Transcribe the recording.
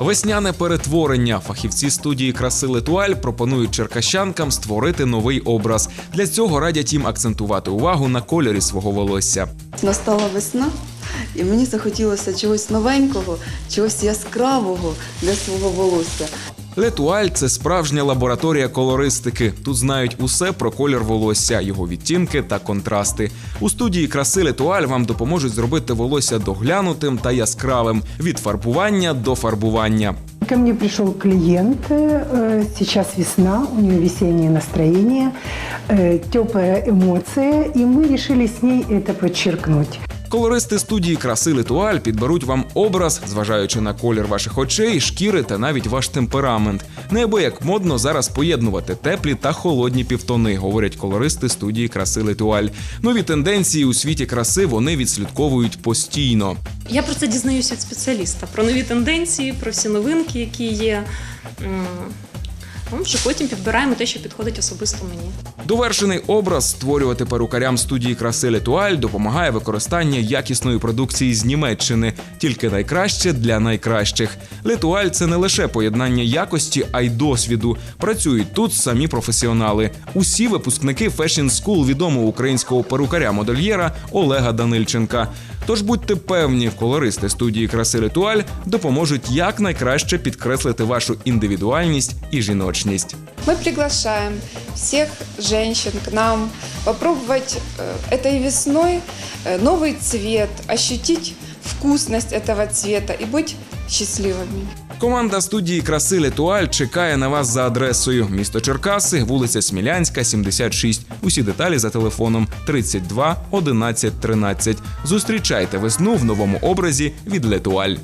Весняне перетворення. Фахівці студії краси Летуаль пропонують черкащанкам створити новий образ. Для цього радять їм акцентувати увагу на кольорі свого волосся. Настала весна, і мені захотілося чогось новенького, чогось яскравого для свого волосся. Летуаль це справжня лабораторія колористики. Тут знають усе про колір волосся, його відтінки та контрасти. У студії краси Летуаль вам допоможуть зробити волосся доглянутим та яскравим від фарбування до фарбування. Ко мне пришел клиент, э, сейчас весна, у нее весеннее настроение, э, теплая эмоция, и мы решили с ней это подчеркнуть. Колористи студії краси Летуаль підберуть вам образ, зважаючи на колір ваших очей, шкіри та навіть ваш темперамент. Неабияк модно зараз поєднувати теплі та холодні півтони, говорять колористи студії краси Летуаль. Нові тенденції у світі краси вони відслідковують постійно. Я про це дізнаюся від спеціаліста про нові тенденції, про всі новинки, які є. Вже потім підбираємо те, що підходить особисто мені. Довершений образ створювати перукарям студії краси Летуаль допомагає використання якісної продукції з Німеччини, тільки найкраще для найкращих. Летуаль це не лише поєднання якості, а й досвіду. Працюють тут самі професіонали. Усі випускники Fashion School відомого українського перукаря-модельєра Олега Данильченка. Тож будьте певні, колористи студії краси Летуаль допоможуть якнайкраще підкреслити вашу індивідуальність і жіночність. Мы приглашаем всех женщин к нам попробовать э, этой весной э, новый цвет, ощутить вкусность этого цвета и быть счастливыми. Команда студії краси Летуаль чекає на вас за адресою місто Черкаси, вулиця Смілянська, 76. Усі деталі за телефоном 32 11 13. Зустрічайте весну в новому образі від Летуаль.